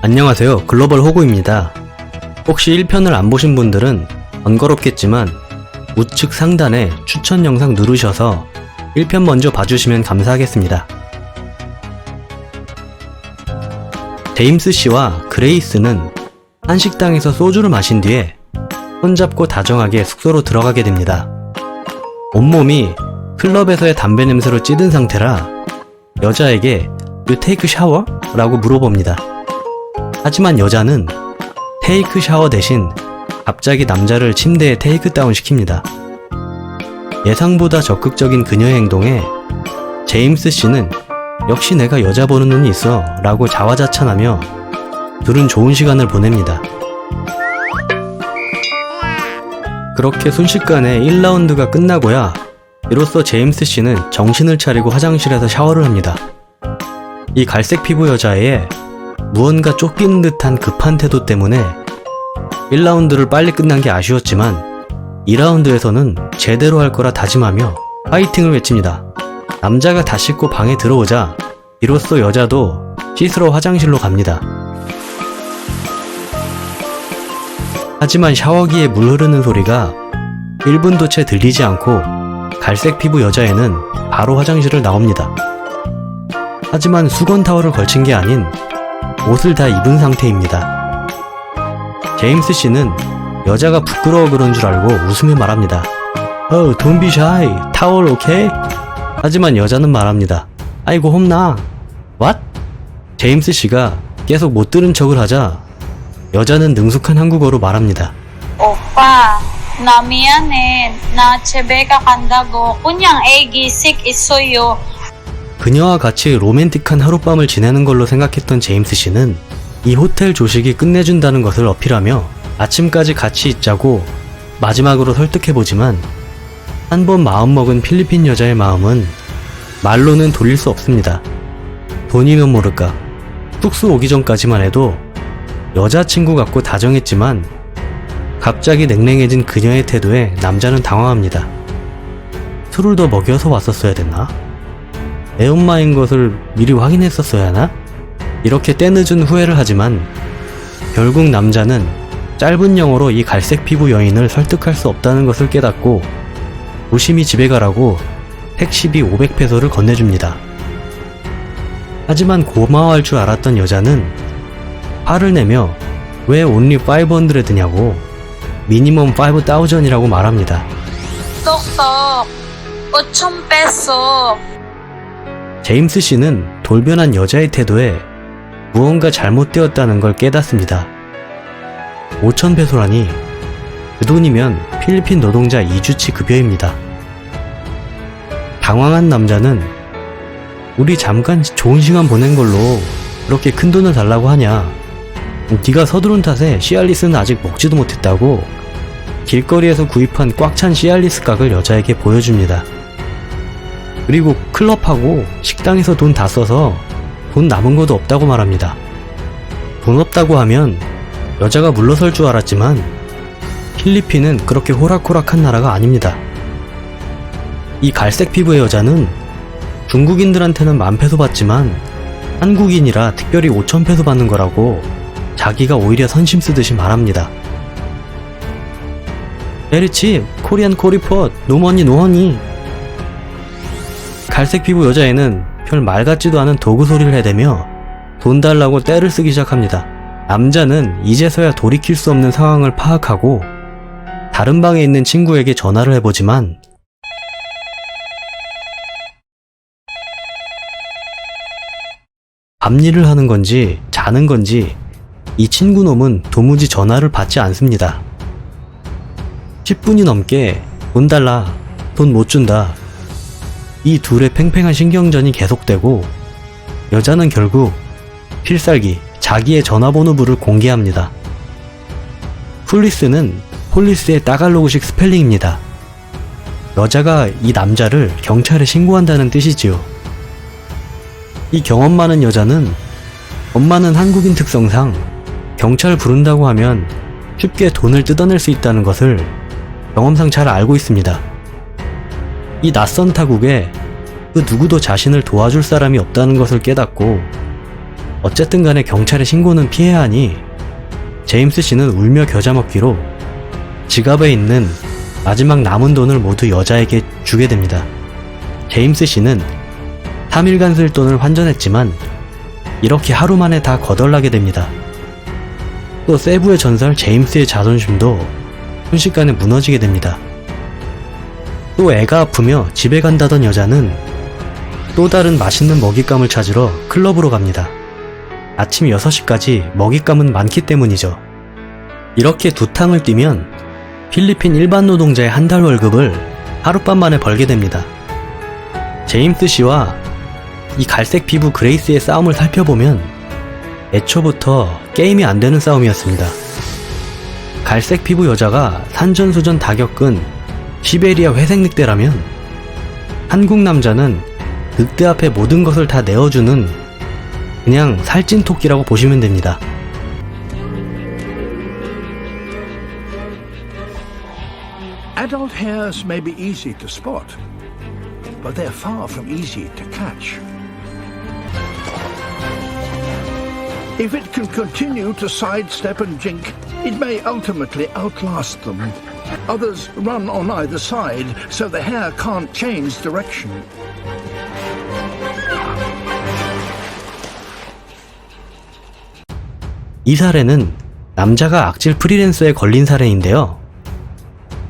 안녕하세요. 글로벌 호구입니다. 혹시 1편을 안 보신 분들은 번거롭겠지만 우측 상단에 추천 영상 누르셔서 1편 먼저 봐주시면 감사하겠습니다. 제임스 씨와 그레이스는 한 식당에서 소주를 마신 뒤에 손잡고 다정하게 숙소로 들어가게 됩니다. 온몸이 클럽에서의 담배 냄새로 찌든 상태라 여자에게 You take shower? 라고 물어봅니다. 하지만 여자는 테이크 샤워 대신 갑자기 남자를 침대에 테이크 다운 시킵니다. 예상보다 적극적인 그녀의 행동에 제임스 씨는 역시 내가 여자 보는 눈이 있어 라고 자화자찬하며 둘은 좋은 시간을 보냅니다. 그렇게 순식간에 1라운드가 끝나고야 이로써 제임스 씨는 정신을 차리고 화장실에서 샤워를 합니다. 이 갈색 피부 여자애의 무언가 쫓기는 듯한 급한 태도 때문에 1라운드를 빨리 끝난 게 아쉬웠지만 2라운드에서는 제대로 할 거라 다짐하며 파이팅을 외칩니다. 남자가 다 씻고 방에 들어오자 이로써 여자도 씻으러 화장실로 갑니다. 하지만 샤워기에 물 흐르는 소리가 1분도 채 들리지 않고 갈색 피부 여자애는 바로 화장실을 나옵니다. 하지만 수건 타월을 걸친 게 아닌 옷을 다 입은 상태입니다. 제임스 씨는 여자가 부끄러워 그런 줄 알고 웃으며 말합니다. Oh, don't be shy. 타월 오케이? 하지만 여자는 말합니다. 아이고 혼나. What? 제임스 씨가 계속 못 들은 척을 하자 여자는 능숙한 한국어로 말합니다. 오빠, 나 미안해. 나 집에 간다고. 그냥 애기 식 있어요. 그녀와 같이 로맨틱한 하룻밤을 지내는 걸로 생각했던 제임스 씨는 이 호텔 조식이 끝내준다는 것을 어필하며 아침까지 같이 있자고 마지막으로 설득해보지만 한 번 마음먹은 필리핀 여자의 마음은 말로는 돌릴 수 없습니다. 돈이면 모를까. 숙소 오기 전까지만 해도 여자친구 같고 다정했지만 갑자기 냉랭해진 그녀의 태도에 남자는 당황합니다. 술을 더 먹여서 왔었어야 됐나? 애엄마인 것을 미리 확인했었어야 하나? 이렇게 때늦은 후회를 하지만 결국 남자는 짧은 영어로 이 갈색 피부 여인을 설득할 수 없다는 것을 깨닫고 조심히 집에 가라고 택시비 500페소를 건네줍니다. 하지만 고마워할 줄 알았던 여자는 화를 내며 왜 only 500냐고 미니멈 5000이라고 말합니다. 똑똑. 5천 페소. 제임스 씨는 돌변한 여자의 태도에 무언가 잘못되었다는 걸 깨닫습니다. 5천 페소라니 그 돈이면 필리핀 노동자 2주치 급여입니다. 당황한 남자는 우리 잠깐 좋은 시간 보낸 걸로 그렇게 큰 돈을 달라고 하냐 네가 서두른 탓에 시알리스는 아직 먹지도 못했다고 길거리에서 구입한 꽉 찬 시알리스 각을 여자에게 보여줍니다. 그리고 클럽하고 식당에서 돈 다 써서 돈 남은 것도 없다고 말합니다. 돈 없다고 하면 여자가 물러설 줄 알았지만 필리핀은 그렇게 호락호락한 나라가 아닙니다. 이 갈색 피부의 여자는 중국인들한테는 만 페소 받지만 한국인이라 특별히 5천 페소 받는 거라고 자기가 오히려 선심 쓰듯이 말합니다. 에리치, 코리안 코리폿, 노머니 노허니 갈색 피부 여자애는 별 말 같지도 않은 도구 소리를 해대며 돈 달라고 떼를 쓰기 시작합니다. 남자는 이제서야 돌이킬 수 없는 상황을 파악하고 다른 방에 있는 친구에게 전화를 해보지만 밤일을 하는 건지 자는 건지 이 친구 놈은 도무지 전화를 받지 않습니다. 10분이 넘게 돈 달라, 돈 못 준다. 이 둘의 팽팽한 신경전이 계속되고 여자는 결국 필살기 자기의 전화번호부를 공개합니다. 폴리스는 폴리스의 따갈로그식 스펠링입니다. 여자가 이 남자를 경찰에 신고한다는 뜻이지요. 이 경험 많은 여자는 엄마는 한국인 특성상 경찰 부른다고 하면 쉽게 돈을 뜯어낼 수 있다는 것을 경험상 잘 알고 있습니다. 이 낯선 타국에 그 누구도 자신을 도와줄 사람이 없다는 것을 깨닫고 어쨌든 간에 경찰에 신고는 피해야 하니 제임스 씨는 울며 겨자 먹기로 지갑에 있는 마지막 남은 돈을 모두 여자에게 주게 됩니다. 제임스 씨는 3일간 쓸 돈을 환전했지만 이렇게 하루 만에 다 거덜나게 됩니다. 또 세부의 전설 제임스의 자존심도 순식간에 무너지게 됩니다. 또 애가 아프며 집에 간다던 여자는 또 다른 맛있는 먹잇감을 찾으러 클럽으로 갑니다. 아침 6시까지 먹잇감은 많기 때문이죠. 이렇게 두 탕을 뛰면 필리핀 일반 노동자의 한 달 월급을 하룻밤 만에 벌게 됩니다. 제임스 씨와 이 갈색 피부 그레이스의 싸움을 살펴보면 애초부터 게임이 안 되는 싸움이었습니다. 갈색 피부 여자가 산전수전 다 겪은 시베리아 회색 늑대라면 한국 남자는 늑대 앞에 모든 것을 다 내어주는 그냥 살찐 토끼라고 보시면 됩니다. If it can continue to sidestep and jink, it may ultimately outlast them. Others run on either side, so the hare can't change direction. 이 사례는 남자가 악질 프리랜서에 걸린 사례인데요.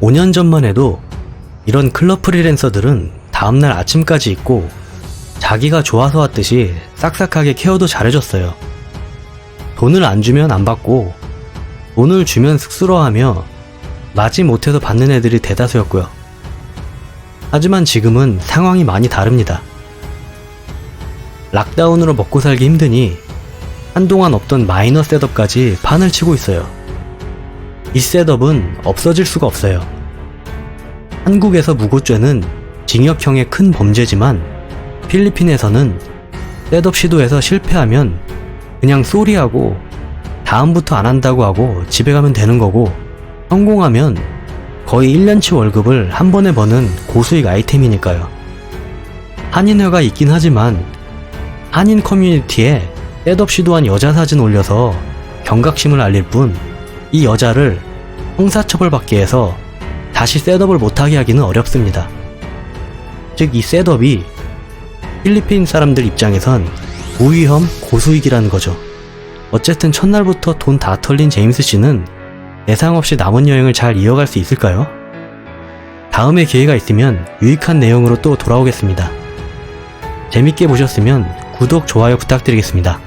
5년 전만 해도 이런 클럽 프리랜서들은 다음날 아침까지 있고 자기가 좋아서 왔듯이 싹싹하게 케어도 잘해줬어요. 돈을 안 주면 안 받고 돈을 주면 쑥스러워하며 마지 못해서 받는 애들이 대다수였고요. 하지만 지금은 상황이 많이 다릅니다. 락다운으로 먹고 살기 힘드니 한동안 없던 마이너 셋업까지 판을 치고 있어요. 이 셋업은 없어질 수가 없어요. 한국에서 무고죄는 징역형의 큰 범죄지만 필리핀에서는 셋업 시도에서 실패하면 그냥 쏘리하고 다음부터 안 한다고 하고 집에 가면 되는 거고 성공하면 거의 1년치 월급을 한 번에 버는 고수익 아이템이니까요. 한인회가 있긴 하지만 한인 커뮤니티에 셋업 시도한 여자 사진 올려서 경각심을 알릴 뿐 이 여자를 형사처벌 받게 해서 다시 셋업을 못하게 하기는 어렵습니다. 즉 이 셋업이 필리핀 사람들 입장에선 무위험 고수익이라는 거죠. 어쨌든 첫날부터 돈 다 털린 제임스 씨는 예상 없이 남은 여행을 잘 이어갈 수 있을까요? 다음에 기회가 있으면 유익한 내용으로 또 돌아오겠습니다. 재밌게 보셨으면 구독, 좋아요 부탁드리겠습니다.